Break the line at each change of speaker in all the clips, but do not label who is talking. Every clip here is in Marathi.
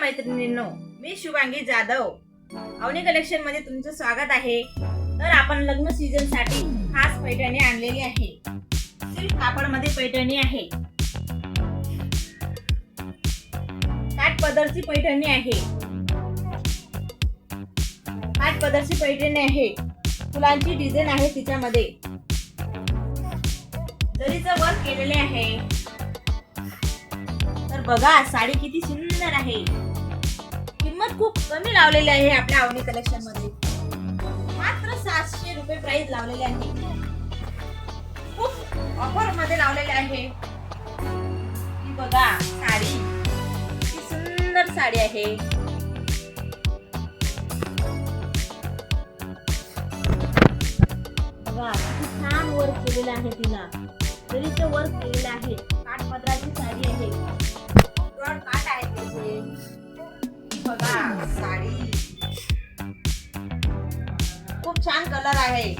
मैत्रिणींनो मी शुभांगी जाधव. अवनी कलेक्शनमध्ये तुमचं स्वागत आहे. तर आपण लग्न सीझनसाठी खास पैठणी आणलेली आहे. सिल्क कापडमध्ये पैठणी आहे. काठ पदरची पैठणी आहे. काठ पदरची पैठणी आहे. फुलांची डिझाईन आहे तिच्यामध्ये. जरीचं वर्क केलेले आहे. तर बघा साडी किती सुंदर आहे. खूप कमी लावलेले आहे आपल्या आवडी कलेक्शनमध्ये मात्र सातशे रुपये प्राइस लावलेले आहे. खूप ऑफरमध्ये लावलेले आहे. ही बघा साडी. ही सुंदर साडी आहे. बघा छान वर्क केलेलं आहे तिला. जरीचं वर्क केलेलं आहे. साडी. खूप छान कलर आहे.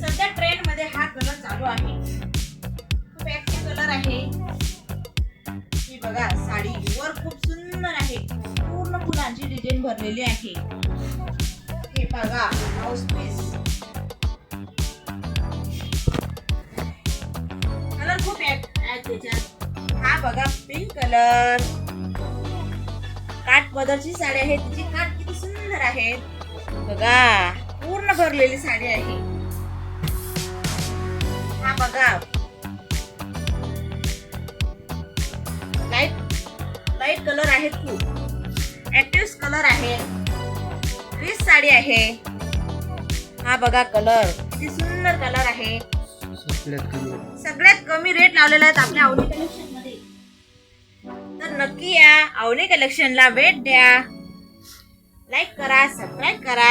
सध्या ट्रेंडमध्ये हा कलर चालू आहे. खूप ऍक्टिव्ह कलर आहे. ही बघा साडी वर खूप सुंदर आहे. पूर्ण फुलांची डिझाईन भरलेली आहे. हे बघा हाऊस पीस कलर खूप हा बघा पिंक कलर काठ पदरची साडी आहे. तिची काठ किती सुंदर आहे. बघा पूर्ण भरलेली साडी आहे. हा बघा. लाइट लाइट कलर आहेत खूप. ऍक्टिव्ह कलर आहे. रिच साडी आहे. हा बघा कलर किती सुंदर कलर आहे. सगळ्यात कमी. रेट लावलेला आहेत आपल्या आवडी नक्की या. आवले कलेक्शनला भेट द्या. लाईक करा सबस्क्राईब करा.